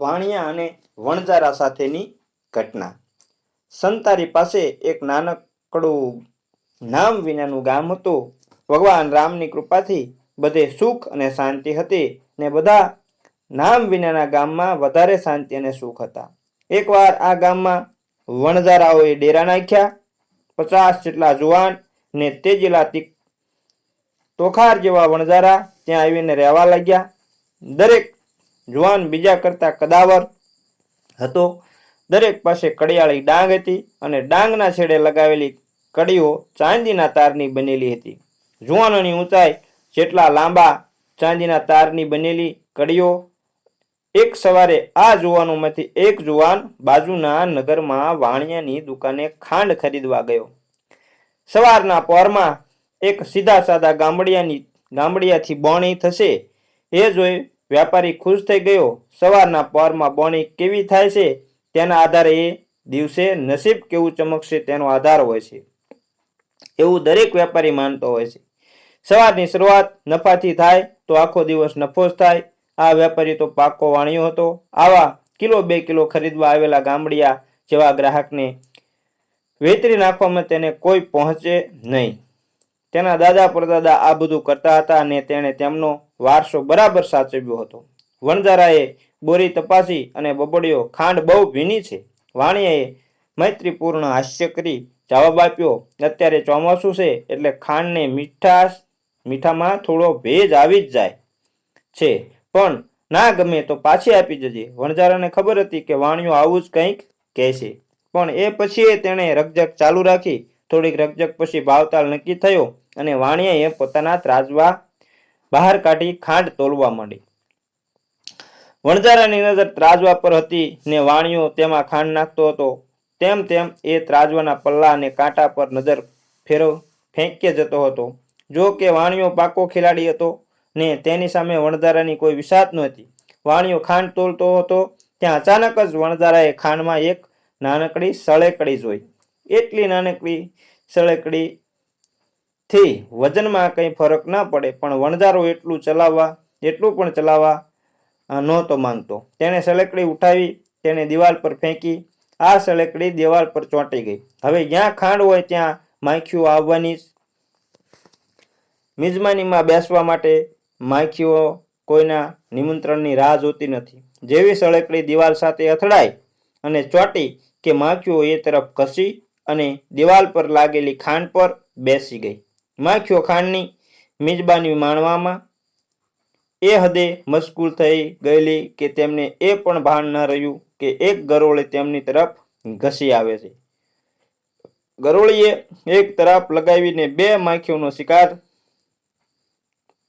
વાણિયા અને વણઝારા સાથેની ઘટના. સંતારી પાસે એક નાનકડું નામ વિનાનું ગામ હતું. ભગવાન રામની કૃપાથી બધે સુખ અને શાંતિ હતી ને બધા નામ વિનાના ગામમાં વધારે શાંતિ અને સુખ હતા. એકવાર આ ગામમાં વણઝારાઓએ ડેરા નાખ્યા. પચાસ જેટલા જુવાન ને તેજીલા તોખાર જેવા વણઝારા ત્યાં આવીને રહેવા લાગ્યા. દરેક જુવાન બીજા કરતા કદાવર હતો. દરેક પાસે કડિયાળી ડાંગ હતી અને ડાંગના છેડે લગાવેલી કડીઓ ચાંદીના તારની બનેલી હતી. જુવાનોની ઊંચાઈ જેટલા લાંબા ચાંદીના તારની બનેલી કડીઓ, એક સવારે આ જુવાનોમાંથી એક જુવાન બાજુના નગરમાં વાણિયાની દુકાને ખાંડ ખરીદવા ગયો. સવારના પહોરમાં એક સીધા સાદા ગામડિયાની ગામડિયાથી બોણી થશે. એ જોઈ વ્યાપારી ખુશ થઈ ગયો. સવારના પરમાં બોણી કેવી થાય છે તેના આધારે એ દિવસે નસીબ કેવું ચમકશે તેનો આધાર હોય છે. એવું દરેક વેપારી માનતો હોય છે. સવારની શરૂઆત નફાથી થાય તો આખો દિવસ નફો જ થાય. આ વેપારી તો પાકો વાણ્યો હતો. આવા કિલો બે કિલો ખરીદવા આવેલા ગામડિયા જેવા ગ્રાહકને વેતરી નાખવામાં તેને કોઈ પહોંચે નહીં. તેના દાદા પરદાદા આ બધું કરતા હતા અને તેણે તેમનો વારસો બરાબર સાચવ્યો હતો. વણજારાએ બોરી તપાસી અને બબડ્યો ખાંડ બહુ ભીની છે. વાણિયાએ મૈત્રીપૂર્ણ હાસ્ય કરી જવાબ આપ્યો, અત્યારે ચોમાસું છે એટલે ખાંડને મીઠાશ, મીઠામાં થોડો ભેજ આવી જ જાય છે. પણ ના ગમે તો પાછી આપી જજે. વણજારાને ખબર હતી કે વાણિયો આવું જ કંઈક કહેશે. પણ એ પછી તેણે રકજક ચાલુ રાખી. થોડીક રગજક પછી ભાવતાલ નક્કી થયો અને વાણિયાએ પોતાના ત્રાજવા બહાર કાઢી ખાંડ તોલવા માંડી. વણજારાની નજર ત્રાજવા પર હતી ને વાણિયો તેમાં ખાંડ નાખતો હતો. તેમ તેમ એ ત્રાજવાના પલ્લા અને કાંટા પર નજર ફેરવ ફેંકે જતો હતો. જો કે વાણિયો પાકો ખેલાડી હતો ને તેની સામે વણજારાની કોઈ વિસાત નહોતી. વાણિયો ખાંડ તોલતો હતો ત્યાં અચાનક જ વણજારાએ ખાંડમાં એક નાનકડી સળેકડી જોઈ. એટલી નાનકડી સળેકડી થી વજનમાં કંઈ ફરક ન પડે, પણ વણજારો એટલું ચલાવવા, એટલું પણ ચલાવવા નહોતો માંગતો. તેણે સળેકડી ઉઠાવી તેને દિવાલ પર ફેંકી, આ સળેકડી દિવાલ પર ચોંટી ગઈ. હવે જ્યાં ખાંડ હોય ત્યાં માખીઓ આવવાની મિજમાનીમાં બેસવા માટે માખીઓ કોઈના નિમંત્રણની રાહ જોતી નથી. જેવી સળેકડી દિવાલ સાથે અથડાઈ અને ચોંટી કે માખીઓ એ તરફ ઘસી અને દિવાલ પર લાગેલી ખાંડ પર બેસી ગઈ. માખીઓ ખાંડની મિજબાની માણવામાં. એ હદે મશગુલ થઈ ગયેલી કે તેમને એ પણ ભાન ન રહ્યું કે એક ગરોળી તેમની તરફ ઘસી આવે છે. ગરોળીએ એક તરફ લગાવીને બે માખીઓનો શિકાર,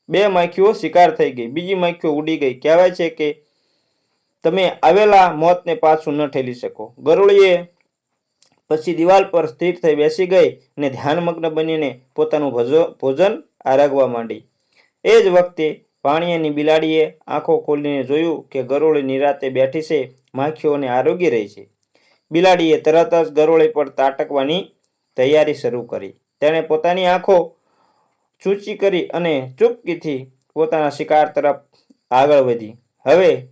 બે માખીઓ શિકાર થઈ ગઈ. બીજી માખીઓ ઉડી ગઈ. કહેવાય છે કે તમે આવેલા મોતને પાછું ન ઠેલી શકો. ગરોળીએ પછી દિવાલ પર સ્થિર થઈ બેસી ગઈ અને ધ્યાનમગ્ન બનીને પોતાનું ભજો- ભોજન આરગવા માંડી. એ જ વખતે પાણીયાની બિલાડીએ આંખો ખોલીને જોયું કે ગરોળી નિરાતે બેઠી છે માખીઓને આરોગી રહી છે. બિલાડીએ તરત જ ગરોળી પર તાટકવાની તૈયારી શરૂ કરી. તેણે પોતાની આંખો ચૂંચી કરી અને ચૂપકીથી પોતાના શિકાર તરફ આગળ વધી. હવે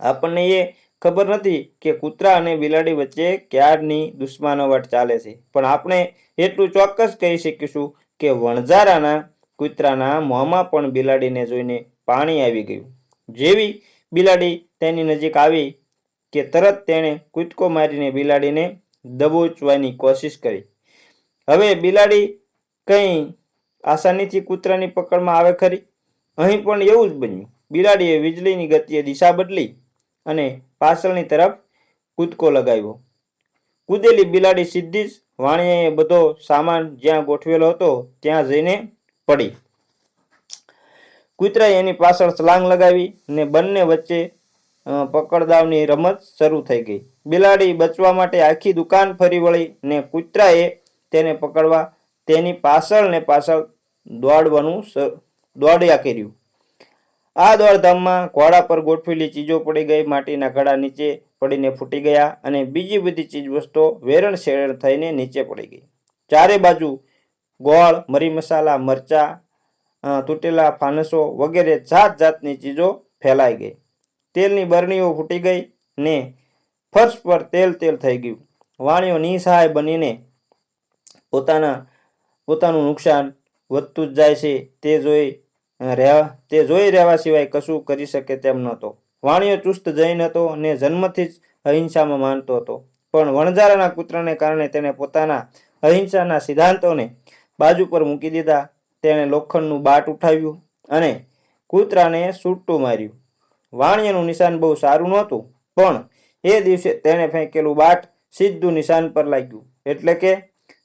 આપણને એ ખબર નથી કે કૂતરા અને બિલાડી વચ્ચે ક્યારની દુશ્મનાવટ ચાલે છે. પણ આપણે એટલું ચોક્કસ કહી શકીશું કે વણઝારાના કૂતરાના મોંમાં પણ બિલાડીને જોઈને પાણી આવી ગયું. જેવી બિલાડી તેની નજીક આવી કે તરત તેણે કૂદકો મારીને બિલાડીને દબોચવાની કોશિશ કરી. હવે બિલાડી કંઈ આસાનીથી કૂતરાની પકડમાં આવે ખરી? અહીં પણ એવું જ બન્યું. બિલાડીએ વીજળીની ગતિએ દિશા બદલી અને પાછળની તરફ કૂદકો લગાવ્યો. કૂદેલી બિલાડી સીધી જ વાણિયાએ બધો સામાન જ્યાં ગોઠવેલો હતો ત્યાં જઈને પડી. કૂતરાએ એની પાછળ છલાંગ લગાવી ને બંને વચ્ચે પકડદાવની રમત શરૂ થઈ ગઈ. બિલાડી બચવા માટે આખી દુકાન ફરી વળી ને કૂતરાએ તેને પકડવા તેની પાછળ ને પાછળ દોડવાનું દોડ્યા કર્યું. આ દોડધામમાં ઘોડા પર ગોઠવેલી ચીજો પડી ગઈ, માટીના ઘડા નીચે પડીને ફૂટી ગયા અને બીજી બધી ચીજ વસ્તુઓ વેરણ શેરણ થઈને નીચે પડી ગઈ. ચારે બાજુ ગોળ, મરી મસાલા, મરચા તૂટેલા ફાનસો વગેરે જાત જાતની ચીજો ફેલાઈ ગઈ. તેલની બરણીઓ ફૂટી ગઈ ને ફર્શ પર તેલ તેલ થઈ ગયું. વાણીઓ નિસહાય બનીને પોતાના, પોતાનું નુકસાન વધતું જ જાય છે તે જોઈ રહેવા તે જોઈ રહેવા સિવાય કશું કરી શકે તેમ નહોતો. વાણિયો ચુસ્ત જૈન હતો ને જન્મથી જ અહિંસામાં માનતો હતો. પણ વણઝારાના કૂતરાને કારણે તેને પોતાના અહિંસાના સિદ્ધાંતોને બાજુ પર મૂકી દીધા. તેણે લોખંડનું બાટ ઉઠાવ્યું અને કૂતરાને સૂટું માર્યું. વાણિયાનું નિશાન બહુ સારું નહોતું, પણ એ દિવસે તેણે ફેંકેલું બાટ સીધું નિશાન પર લાગ્યું, એટલે કે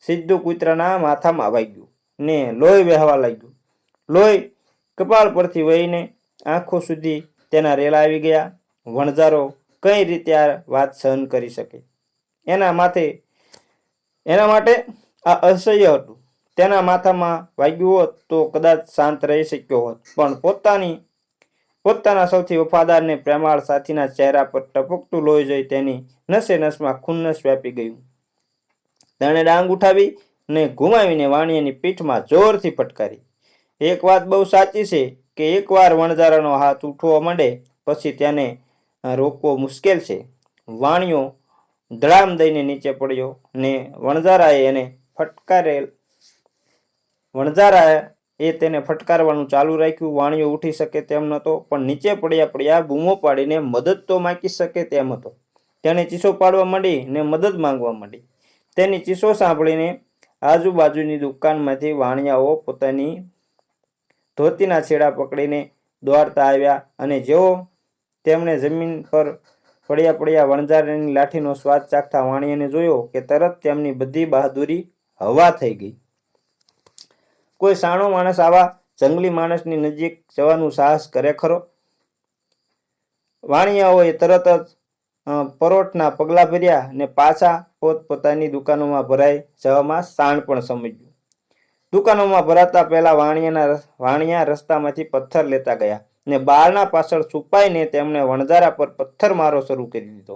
સીધું કૂતરાના માથામાં વાગ્યું ને લોહી વહેવા લાગ્યું. લોહી કપાળ પરથી વહીને આંખો સુધી તેના રેલા આવી ગયા. વણઝારો કઈ રીતે આ વાત સહન કરી શકે? એના માથે, એના માટે આ અસહ્ય હતું. તેના માથામાં વાગ્યું હોત તો કદાચ શાંત રહી શક્યો હોત. પણ પોતાની, પોતાના સૌથી વફાદાર ને પ્રેમાળ સાથીના ચહેરા પર ટપકતું લોહી જોઈ તેની નસે નસમાં ખુન્નસ વ્યાપી ગયું. તેણે ડાંગ ઉઠાવી ને ઘુમાવીને વાણિયાની પીઠમાં જોરથી ફટકારી. એક વાત બહુ સાચી છે કે એકવાર વણઝારાનો હાથ ઉઠવા માંડે, પછી તેને રોકવો મુશ્કેલ છે. વાણિયો ધડામ દઈને નીચે પડ્યો ને વણઝારાએ એને ફટકારેલ વણઝારાએ એ તેને ફટકારવાનું ચાલુ રાખ્યું. વાણિયો ઉઠી શકે તેમ નહોતો, પણ નીચે પડ્યા પડ્યા બૂમો પાડીને મદદ તો માગી શકે તેમ હતો. તેણે ચીસો પાડવા માંડી ને મદદ માંગવા માંડી. તેની ચીસો સાંભળીને આજુબાજુની દુકાનમાંથી વાણિયાઓ પોતાની ધોતીના છેડા પકડીને દોડતા આવ્યા અને જેઓ તેમણે જમીન પર પડ્યા પડ્યા વણઝારાની લાઠીનો સ્વાદ ચાખતા વાણિયાને જોયો કે તરત તેમની બધી બહાદુરી હવા થઈ ગઈ. કોઈ સાણો માણસ આવા જંગલી માણસની નજીક જવાનું સાહસ કરે ખરો? વાણિયાઓએ તરત જ પરોઠના પગલાં ભર્યા ને પાછા પોતપોતાની દુકાનોમાં ભરાઈ જવામાં શાણ પણ સમજ્યું. દુકાનોમાં ભરાતા પહેલા વાણિયાના વાણિયા રસ્તામાંથી પથ્થર લેતા ગયા ને બાળના પાછળ છુપાઈને તેમણે વણઝારા પર પથ્થર મારો શરૂ કરી દીધો.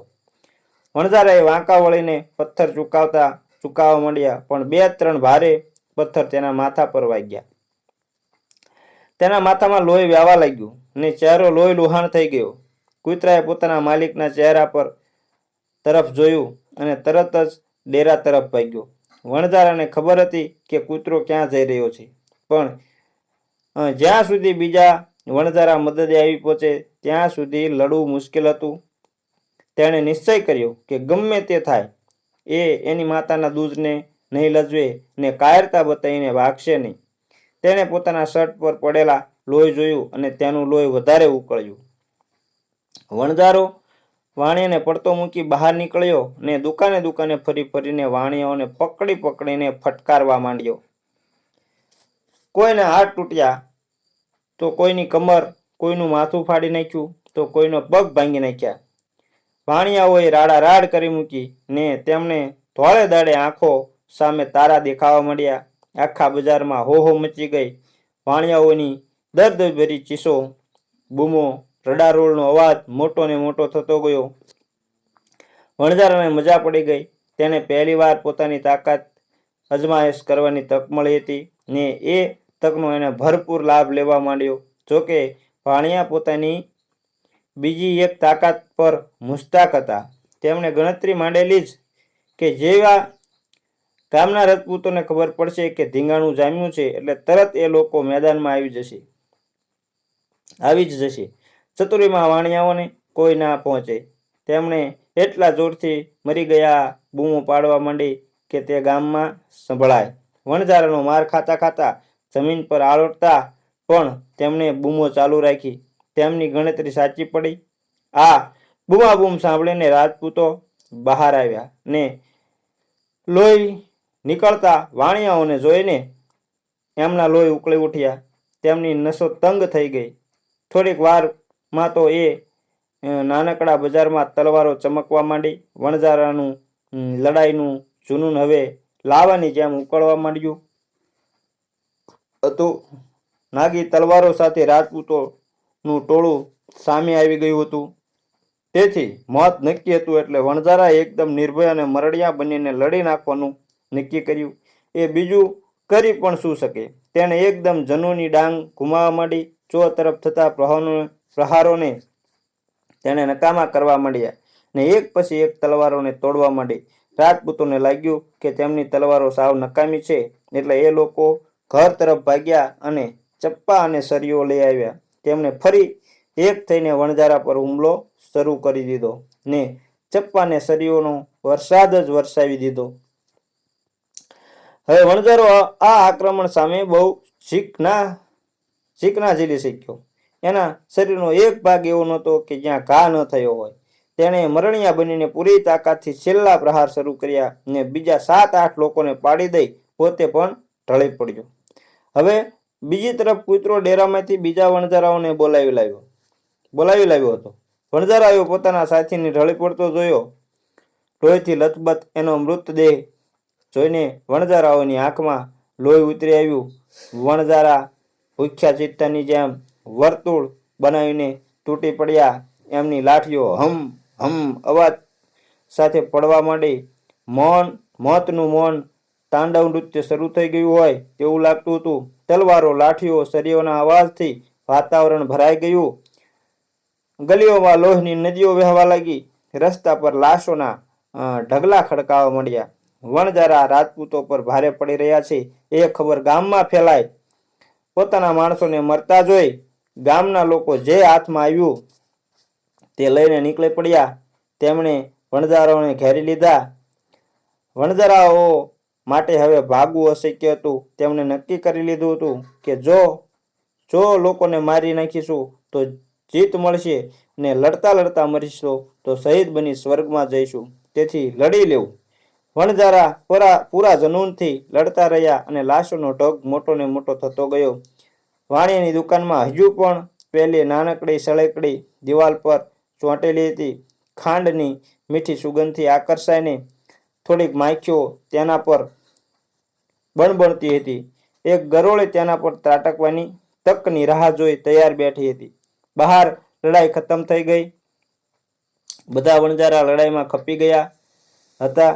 વણઝારાએ વાંકા વળીને પથ્થર ચૂકાવતા, ચૂકાવવા માંડ્યા, પણ બે ત્રણ ભારે પથ્થર તેના માથા પર વાગ્યા તેના માથામાં લોહી વ્યાવા લાગ્યું ને ચહેરો લોહી લુહાણ થઈ ગયો. કૂતરાએ પોતાના માલિકના ચહેરા પર તરફ જોયું અને તરત જ ડેરા તરફ ભાગ્યો. વણઝારાને ખબર હતી કે કૂતરો ક્યાં જઈ રહ્યો છે. પણ જ્યાં સુધી બીજા વણઝારા મદદે આવી પહોંચે, ત્યાં સુધી લડવું મુશ્કેલ હતું. તેણે નિશ્ચય કર્યો કે ગમે તે થાય, એ એની માતાના દૂધને નહીં લજવે ને કાયરતા બતાવીને વાગશે નહીં. તેણે પોતાના શર્ટ પર પડેલા લોહી જોયું અને તેનું લોહી વધારે ઉકળ્યું. વણઝારો વાણિયાને પડતો મૂકી બહાર નીકળ્યો ને દુકાને દુકાને ફરી ફરીને વાણિયાઓને પકડી પકડીને ફટકારવા માંડ્યો. કોઈને હાથ તૂટ્યા તો કોઈની કમર, કોઈનું માથું ફાડી નાખ્યું તો કોઈનો પગ ભાંગી નાખ્યા. વાણિયાઓએ રાડા રાડ કરી મૂકી ને તેમણે ધોળે દાડે આંખો સામે તારા દેખાવા માંડ્યા. આખા બજારમાં હો હો મચી ગઈ. વાણિયાઓની દર્દભરી ચીસો બૂમો રડારોળનો અવાજ મોટો ને મોટો થતો ગયો. વણઝારાને મજા પડી ગઈ. તેને પહેલીવાર પોતાની તાકાત અજમાયશ કરવાની તક મળી હતી ને એ તકનો એને ભરપૂર લાભ લેવા માંડ્યો. જોકે ભાણિયા પોતાની બીજી એક તાકાત પર મુસ્તાક હતા. તેમણે ગણતરી માંડેલી જ કે જેવા ગામના રજપૂતોને ખબર પડશે કે ધીંગાણું જામ્યું છે એટલે તરત એ લોકો મેદાનમાં આવી જશે. આવી જ જશે. ચતુરીમાં વાણિયાઓને કોઈ ના પહોંચે. તેમણે એટલા જોરથી મરી ગયા બૂમો પાડવા માંડી કે તે ગામમાં સંભળાય. વણઝારાનો માર ખાતા ખાતા જમીન પર આળોટતા પણ તેમણે બૂમો ચાલુ રાખી. તેમની ગણતરી સાચી પડી. આ બૂમાબૂમ સાંભળીને રાજપૂતો બહાર આવ્યા ને લોહી નીકળતા વાણિયાઓને જોઈને એમના લોહી ઉકળી ઉઠ્યા. તેમની નસો તંગ થઈ ગઈ. થોડીક વારમાં તો એ નાનકડા બજારમાં તલવારો ચમકવા માંડી, વણઝારાનું લડાઈનું જૂનૂન હવે લાવાની જેમ ઉકળવા માંડ્યું. હતું નાગી તલવારો સાથે રાજપૂતોનું ટોળું સામે આવી ગયું હતું. તેથી મોત નક્કી હતું એટલે વણઝારાએ એકદમ નિર્ભય અને મરડિયા બનીને લડી નાખવાનું નક્કી કર્યું. એ બીજું કરી પણ શું શકે? તેણે એકદમ જનુની ડાંગ ઘુમાવા માંડી. ચો તરફ થતા પ્રહારો પ્રહારોને તેણે નકામા કરવા માંડ્યા ને એક પછી એક તલવારોને તોડવા માંડી. રાજપૂતોને લાગ્યું કે તેમની તલવારો સાવ નકામી છે, એટલે એ લોકો ઘર તરફ ભાગ્યા અને ચપ્પા અને સરીઓ લઈ આવ્યા. તેમણે ફરી એક થઈને વણઝારા પર હુમલો શરૂ કરી દીધો ને ચપ્પા ને સરીઓનો વરસાદ જ વરસાવી દીધો. હવે વણઝારો આ આક્રમણ સામે બહુ શીખના શીખના ઝીલી શીખ્યો. એના શરીરનો એક ભાગ એવો નહોતો કે જ્યાં ઘા ન થયો હોય. તેણે મરણિયા બનીને પૂરી તાકાતથી છેલ્લા પ્રહાર શરૂ કર્યા ને બીજા સાત આઠ લોકોને પાડી દઈ પોતે પણ ઢળી પડ્યો. હવે બીજી તરફ કૂતરો ડેરામાંથી બીજા વણઝારાઓને બોલાવી લાવ્યો. બોલાવી લાવ્યો હતો. વણઝારાઓ પોતાના સાથીને ઢળી પડતો જોયો. લોહીથી લથબથ એનો મૃતદેહ જોઈને વણઝારાઓની આંખમાં લોહી ઉતરી આવ્યું. વણઝારા ભૂખ્યા ચિત્તાની જેમ વર્તુળ બનાવીને તૂટી પડ્યા. એમની લાઠીઓ હમ હમ અવાજ સાથે પડવા માંડી. મૌન મોતનું મૌન તાંડવ નૃત્ય શરૂ થઈ ગયું હોય તેવું લાગતું હતું. તલવારો, લાઠીઓ, સરીઓના અવાજથી વાતાવરણ ભરાઈ ગયું. ગલીઓમાં લોહીની નદીઓ વહેવા લાગી. રસ્તા પર લાશોના ઢગલા ખડકાવા મળ્યા વણજારા રાજપૂતો પર ભારે પડી રહ્યા છે. એ ખબર ગામમાં ફેલાય. પોતાના માણસોને મરતા જોઈ ગામના લોકો જે હાથમાં આવ્યું તે લઈને નીકળી પડ્યા. તેમણે વણજારાઓને ઘેરી લીધા. વણજારાઓ માટે હવે ભાગવું અશક્ય હતું. તેમણે નક્કી કરી લીધું હતું કે જો જો લોકોને મારી નાખીશું તો જીત મળશે ને લડતા લડતા મરીશું તો શહીદ બની સ્વર્ગમાં જઈશું. તેથી લડી લેવું. વણજારા પૂરા પૂરા જનૂનથી લડતા રહ્યા અને લાશોનો ઢગ મોટો ને મોટો થતો ગયો. વાણિયાની દુકાનમાં હજુ પણ પહેલી નાનકડી સળેકડી દિવાલ પર ચોંટેલી હતી. ખાંડની મીઠી સુગંધથી આકર્ષાઈને થોડીક માખીઓ તેના પર બણબણતી હતી. એક ગરોળે તેના પર ત્રાટકવાની તકની રાહ જોઈ તૈયાર બેઠી હતી. બહાર લડાઈ ખતમ થઈ ગઈ. બધા વણજારા લડાઈમાં ખપી ગયા હતા.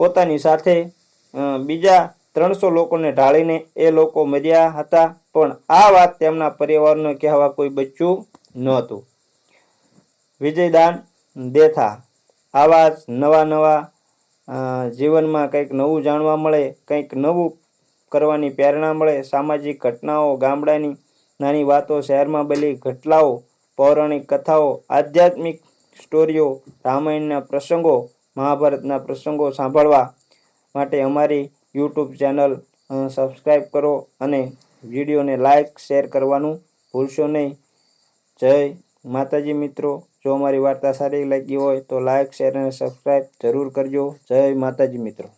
પોતાની સાથે બીજા ત્રણસો લોકોને ઢાળીને એ લોકો મર્યા હતા, પણ આ વાત તેમના પરિવારને કહેવા કોઈ બચ્યું નહોતું. વિજયદાન દેથા. આવા નવા નવા જીવનમાં કંઈક નવું જાણવા મળે, કંઈક નવું કરવાની પ્રેરણા મળે. સામાજિક ઘટનાઓ, ગામડાની નાની વાતો, શહેરમાં બની ઘટલાઓ પૌરાણિક કથાઓ, આધ્યાત્મિક સ્ટોરીઓ, રામાયણના પ્રસંગો, મહાભારતના પ્રસંગો સાંભળવા માટે અમારી યુટ્યુબ ચેનલ સબસ્ક્રાઈબ કરો અને વિડીયોને લાઇક, શેર કરવાનું ભૂલશો નહીં. જય માતાજી મિત્રો. જો અમારી વાર્તા સારી લાગી હોય તો લાઇક, શેર અને સબસ્ક્રાઈબ જરૂર કરજો. જય માતાજી મિત્રો.